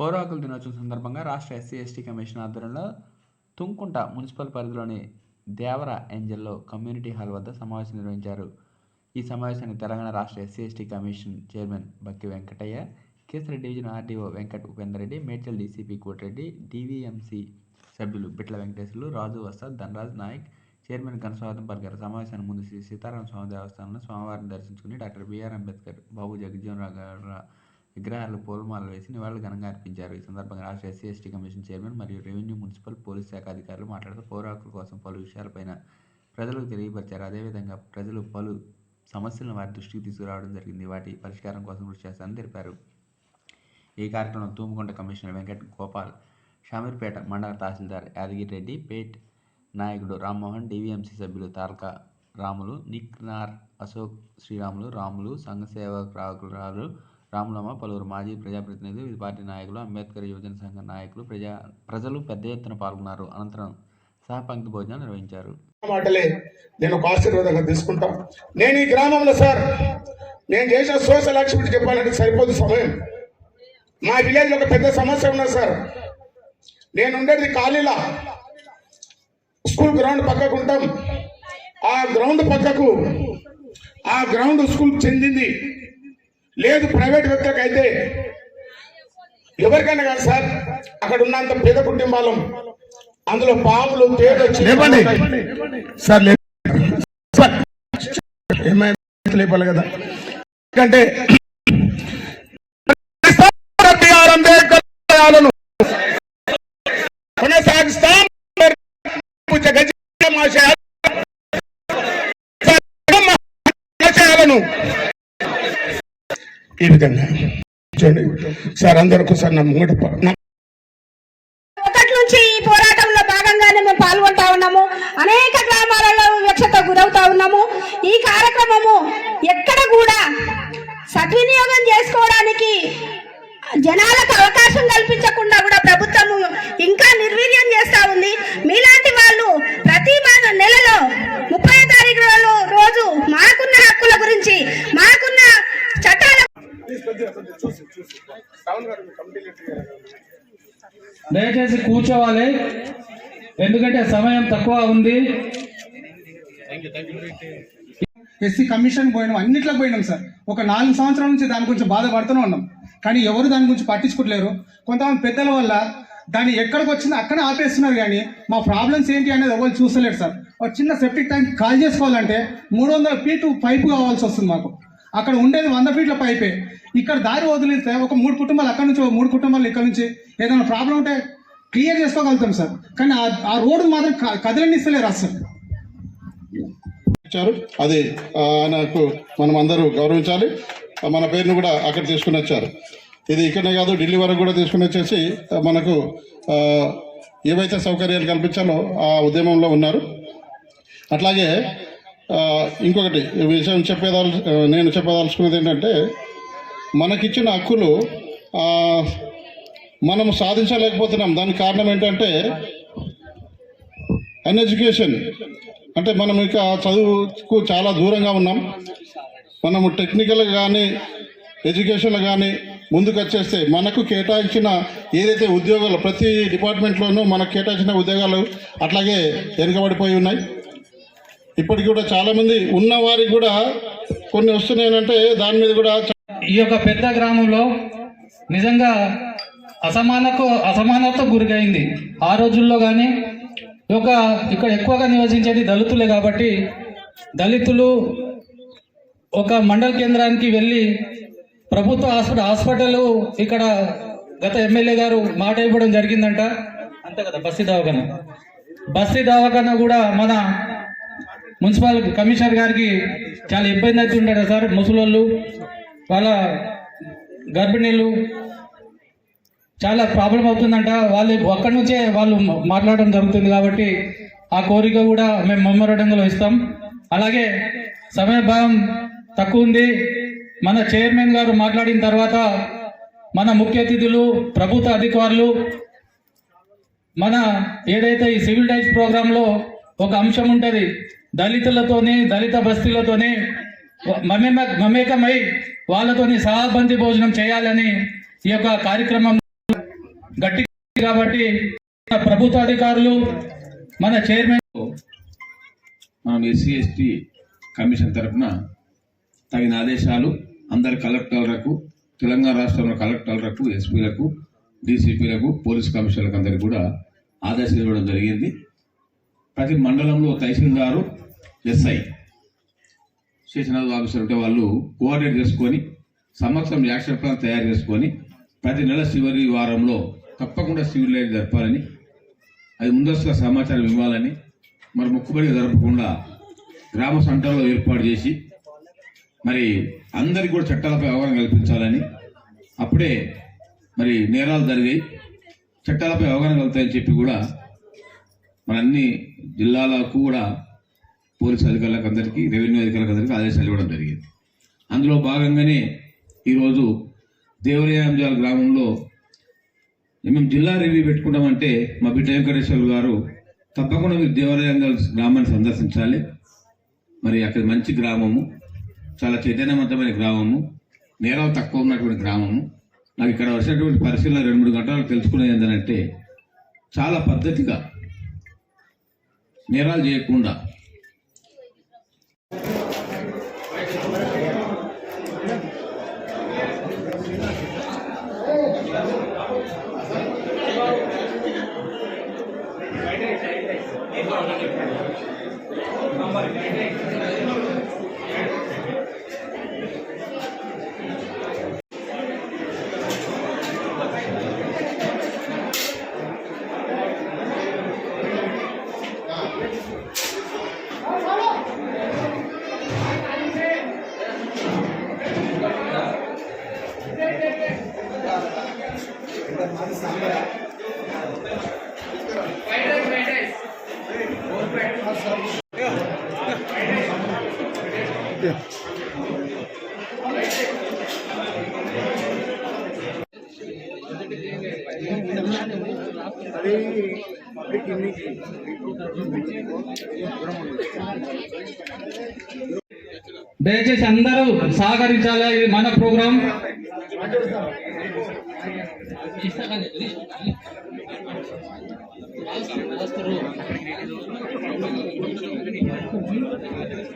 పౌరాకుల దినోత్సవం సందర్భంగా రాష్ట్ర ఎస్సీ ఎస్టీ కమిషన్ ఆధ్వర్యంలో తుంకుంట మున్సిపల్ పరిధిలోని దేవర ఏంజల్లో కమ్యూనిటీ హాల్ వద్ద సమావేశం నిర్వహించారు. ఈ సమావేశాన్ని తెలంగాణ రాష్ట్ర SC ST commission chairman Bakki Venkataiah Keesara division RDO Venkat Upendar Reddy Medchal DCP Koti Reddy DVMC సభ్యులు బిట్ల వెంకటేశ్వర్లు రాజు వస్తాద్ ధనరాజ్ నాయక్ చైర్మన్ ఘనస్వాగతం పలికారు. సమావేశానికి ముందు శ్రీ సీతారామ స్వామి దేవస్థానంలో స్వామివారిని దర్శించుకుని డాక్టర్ బిఆర్ అంబేద్కర్ బాబు జగజ్జీవనరావు గారి విగ్రహాలు పూలమాలలు వేసి నివాళులు ఘనంగా అర్పించారు. ఈ సందర్భంగా రాష్ట్ర ఎస్సీ ఎస్టీ కమిషన్ చైర్మన్ మరియు రెవెన్యూ మున్సిపల్ పోలీస్ శాఖ అధికారులు మాట్లాడుతూ పౌర హక్కుల కోసం పలు విషయాలపైన ప్రజలకు తెలియపరిచారు. అదేవిధంగా ప్రజలు పలు సమస్యలను వారి దృష్టికి తీసుకురావడం జరిగింది. వాటి పరిష్కారం కోసం కృషి చేస్తానని తెలిపారు. ఈ కార్యక్రమంలో తూముకొండ కమిషనర్ వెంకట్ గోపాల్ షామీర్పేట మండల తహసీల్దార్ యాదగిరి రెడ్డి పేట్ నాయకుడు రామ్మోహన్ డివిఎంసీ సభ్యులు తారక రాములు నిక్నార్ అశోక్ శ్రీరాములు రాములు సంఘ సేవకురాలు రాములమ్మ పలువురు మాజీ ప్రజాప్రతినిధులు వివిధ పార్టీ నాయకులు అంబేద్కర్ యువజన సంఘ నాయకులు ప్రజా ప్రజలు పెద్ద ఎత్తున పాల్గొన్నారు. అనంతరం సహపంక్తి భోజనం నిర్వహించారు. మాటలే నేను ఒక ఆశీర్వాదంగా తీసుకుంటాం. నేను ఈ గ్రామంలో సార్ నేను చేసిన సోషల్ యాక్టివిటీ చెప్పాలంటే సరిపోదు సమయం. మా విలేజ్ ఒక పెద్ద సమస్య ఉన్నది సార్. నేను ఉండేది ఖాళీలా స్కూల్ గ్రౌండ్ పక్కకు ఉంటాం. ఆ గ్రౌండ్ పక్కకు ఆ గ్రౌండ్ స్కూల్ చెందింది. లేదు ప్రైవేట్ వ్యక్తులకు అయితే ఎవరికైనా కాదు సార్ అక్కడ ఉన్నంత పేద కుటుంబాలం అందులో పాములు తేలు లేపండి సార్ లేపాలి కదా ఎందుకంటే కొనసాగిస్తాం ఈ విధంగా చూడండి. సార్ అందరికీ సార్ నా ముంగట ఒకటి నుంచి ఈ పోరాటంలో భాగంగానే మేము పాల్గొంటా ఉన్నాము. అనేక గ్రామాలలో వివక్షత గురవుతా ఉన్నాము. ఈ కార్యక్రమము ఎక్కడ కూడా సద్వినియోగం చేసుకోవడానికి జనాలకు అవకాశం కల్పించకుండా కూడా ప్రభుత్వము ఇంకా నిర్వీర్యం చేస్తా ఉంది. మీలా వాళ్ళు ప్రతి మా- నెలలో ముప్పై తారీఖు రోజు మాకున్న హక్కుల గురించి మాకున్న చట్టాల దయచేసి కూర్చోవాలి. ఎందుకంటే సమయం తక్కువ ఉంది. ఎస్సీ కమిషన్ పోయినాం అన్నిట్లో పోయినాం సార్. ఒక నాలుగు సంవత్సరాల నుంచి దాని గురించి బాధపడుతూనే ఉన్నాం. కానీ ఎవరు దాని గురించి పట్టించుకోవట్లేరు కొంతమంది పెద్దల వల్ల దాన్ని ఎక్కడికి వచ్చిందో అక్కడే ఆపేస్తున్నారు కానీ మా ప్రాబ్లమ్స్ ఏంటి అనేది ఎవరు చూస్తలేరు సార్. ఒక చిన్న సెప్టిక్ ట్యాంక్ కాల్ చేసుకోవాలంటే మూడు వందల ఫీటు పైపు కావాల్సి వస్తుంది మాకు. అక్కడ ఉండేది వంద ఫీట్ల పైపే. ఇక్కడ దారి వదిలితే ఒక మూడు కుటుంబాలు అక్కడ నుంచి ఒక మూడు కుటుంబాలు ఇక్కడ నుంచి ఏదైనా ప్రాబ్లం ఉంటే క్లియర్ చేసుకోగలుగుతాం సార్. కానీ ఆ- రోడ్డు మాత్రం క- కదలనిస్తలేరు అసలు ఇచ్చారు అది నాకు ఆయనకు మనం అందరూ గౌరవించాలి. మన పేరును కూడా అక్కడ తీసుకుని వచ్చారు. ఇది ఇక్కడనే కాదు ఢిల్లీ వరకు కూడా తీసుకుని వచ్చేసి మనకు ఏవైతే సౌకర్యాలు కల్పించాలో ఆ ఉద్యమంలో ఉన్నారు. అట్లాగే ఇంకొకటి విషయం చెప్పేదాల్ నేను చెప్పదలుచుకున్నది ఏంటంటే మనకిచ్చిన హక్కులు మనం సాధించలేకపోతున్నాం. దానికి కారణం ఏంటంటే అన్ఎడ్యుకేషన్ అంటే మనం ఇక చదువుకు చాలా దూరంగా ఉన్నాం. మనము టెక్నికల్ కానీ ఎడ్యుకేషన్లో కానీ ముందుకు వచ్చేస్తే మనకు కేటాయించిన ఏదైతే ఉద్యోగాలు ప్రతి డిపార్ట్మెంట్లోనూ మనకు కేటాయించిన ఉద్యోగాలు అట్లాగే వెనుకబడిపోయి ఉన్నాయి. ఇప్పటికి కూడా చాలామంది ఉన్న వారికి కూడా కొన్ని వస్తున్నాయంటే దాని మీద కూడా ఈ యొక్క పెద్ద గ్రామంలో నిజంగా అసమానకు అసమానత గురికైంది. ఆ రోజుల్లో కానీ ఒక ఇక్కడ ఎక్కువగా నివసించేది దళితులే కాబట్టి దళితులు ఒక మండల కేంద్రానికి వెళ్ళి ప్రభుత్వ హాస్పిటల్ హాస్పిటల్ ఇక్కడ గత ఎమ్మెల్యే గారు మాట ఇవ్వడం జరిగిందంట. అంతే కదా బస్తీ దవాఖాన. బస్తీ దవాఖాన కూడా మన మున్సిపల్ కమిషనర్ గారికి చాలా ఇబ్బంది అవుతుంటాడు సార్ ముసలోళ్ళు వాళ్ళ గర్భిణీలు. చాలా ప్రాబ్లం అవుతుందంట. వాళ్ళు అక్కడి నుంచే వాళ్ళు మాట్లాడడం జరుగుతుంది కాబట్టి ఆ కోరిక కూడా మేము మెమోరండంలో ఇస్తాం. అలాగే సమయభావం తక్కువ ఉంది. మన చైర్మన్ గారు మాట్లాడిన తర్వాత మన ముఖ్య అతిథులు ప్రభుత్వ అధికారులు మన ఏదైతే ఈ సివిల్ రైట్స్ ప్రోగ్రాంలో ఒక అంశం ఉంటుంది. దళితులతోని దళిత బస్తీలతోని మమేమ మమేకమై వాళ్ళతోని సహాబంది భోజనం చేయాలని ఈ యొక్క కార్యక్రమం గట్టి కాబట్టి మన ప్రభుత్వ అధికారులు మన చైర్మన్ మనం ఎస్సీ ఎస్టీ కమిషన్ తరఫున తగిన ఆదేశాలు అందరి కలెక్టర్లకు తెలంగాణ రాష్ట్రంలో కలెక్టర్లకు ఎస్పీలకు డీసీపీలకు పోలీస్ కమిషనర్లకు అందరికీ కూడా ఆదేశాలు ఇవ్వడం జరిగింది. ప్రతి మండలంలో తహసీల్దారు ఎస్ఐ. స్టేషన్ ఆఫీసర్ ఉంటే వాళ్ళు కోఆర్డినేట్ చేసుకొని సంవత్సరం యాక్షన్ ప్లాన్ తయారు చేసుకొని ప్రతి నెల చివరి వారంలో తప్పకుండా సివిల్ లైన్ జరపాలని అది ముందస్తుగా సమాచారం ఇవ్వాలని మరి మొక్కుబడి జరపకుండా గ్రామ సెంటర్లో ఏర్పాటు చేసి మరి అందరికీ కూడా చట్టాలపై అవగాహన కల్పించాలని అప్పుడే మరి నేరాలు జరిగాయి. చట్టాలపై అవగాహన కలుగుతాయని చెప్పి కూడా మన అన్ని జిల్లాలకు కూడా పోలీస్ అధికారులకు అందరికీ రెవెన్యూ అధికారులకు అందరికీ ఆదేశాలు ఇవ్వడం జరిగింది. అందులో భాగంగానే ఈరోజు దేవరయాంజాల గ్రామంలో మేము జిల్లా రివ్యూ పెట్టుకుంటామంటే మా బిడ్డ వెంకటేశ్వర గారు తప్పకుండా మీరు దేవరయాంజాల గ్రామాన్ని సందర్శించాలి. మరి అక్కడ మంచి గ్రామము చాలా చైతన్యవంతమైన గ్రామము నేరాలు తక్కువ ఉన్నటువంటి గ్రామము. నాకు ఇక్కడ వచ్చినటువంటి పరిశీలన రెండు మూడు గంటలు తెలుసుకునేది ఏంటంటే చాలా పద్ధతిగా నేరాలు చేయకుండా దయచేసి అందరూ సహకరించాలి? మన ప్రోగ్రాం. ಚಿಕ್ಕದಾಗಿದೆ ಅದೆಲ್ಲಾ